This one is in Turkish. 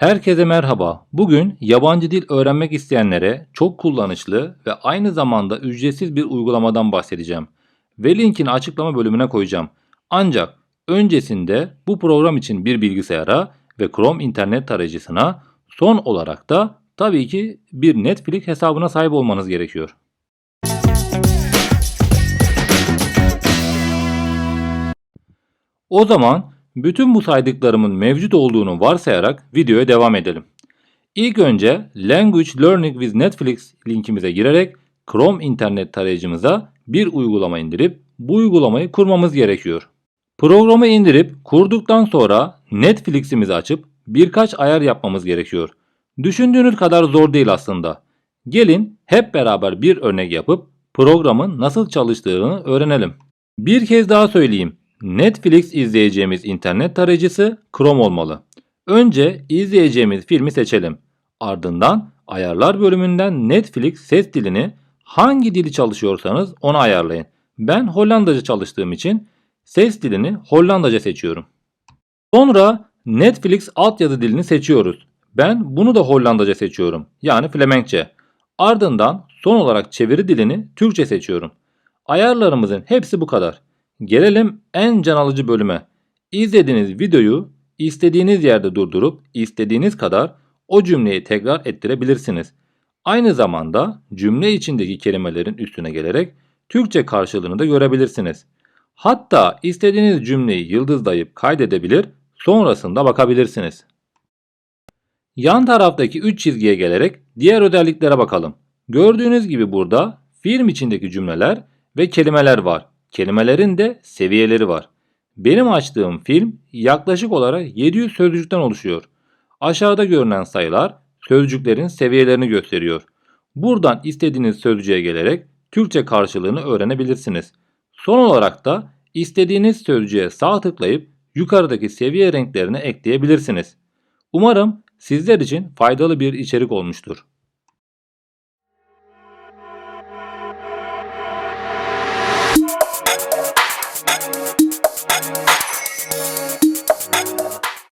Herkese merhaba. Bugün yabancı dil öğrenmek isteyenlere çok kullanışlı ve aynı zamanda ücretsiz bir uygulamadan bahsedeceğim. Ve linkini açıklama bölümüne koyacağım. Ancak öncesinde bu program için bir bilgisayara ve Chrome internet tarayıcısına son olarak da tabii ki bir Netflix hesabına sahip olmanız gerekiyor. O zaman bütün bu saydıklarımın mevcut olduğunu varsayarak videoya devam edelim. İlk önce Language Learning with Netflix linkimize girerek Chrome internet tarayıcımıza bir uygulama indirip bu uygulamayı kurmamız gerekiyor. Programı indirip kurduktan sonra Netflix'imizi açıp birkaç ayar yapmamız gerekiyor. Düşündüğünüz kadar zor değil aslında. Gelin hep beraber bir örnek yapıp programın nasıl çalıştığını öğrenelim. Bir kez daha söyleyeyim. Netflix izleyeceğimiz internet tarayıcısı Chrome olmalı. Önce izleyeceğimiz filmi seçelim. Ardından ayarlar bölümünden Netflix ses dilini hangi dili çalışıyorsanız onu ayarlayın. Ben Hollandaca çalıştığım için ses dilini Hollandaca seçiyorum. Sonra Netflix altyazı dilini seçiyoruz. Ben bunu da Hollandaca seçiyorum. Yani Flemenkçe. Ardından son olarak çeviri dilini Türkçe seçiyorum. Ayarlarımızın hepsi bu kadar. Gelelim en can alıcı bölüme. İzlediğiniz videoyu istediğiniz yerde durdurup istediğiniz kadar o cümleyi tekrar ettirebilirsiniz. Aynı zamanda cümle içindeki kelimelerin üstüne gelerek Türkçe karşılığını da görebilirsiniz. Hatta istediğiniz cümleyi yıldızlayıp kaydedebilir, sonrasında bakabilirsiniz. Yan taraftaki 3 çizgiye gelerek diğer özelliklere bakalım. Gördüğünüz gibi burada film içindeki cümleler ve kelimeler var. Kelimelerin de seviyeleri var. Benim açtığım film yaklaşık olarak 700 sözcükten oluşuyor. Aşağıda görünen sayılar sözcüklerin seviyelerini gösteriyor. Buradan istediğiniz sözcüğe gelerek Türkçe karşılığını öğrenebilirsiniz. Son olarak da istediğiniz sözcüğe sağ tıklayıp yukarıdaki seviye renklerini ekleyebilirsiniz. Umarım sizler için faydalı bir içerik olmuştur.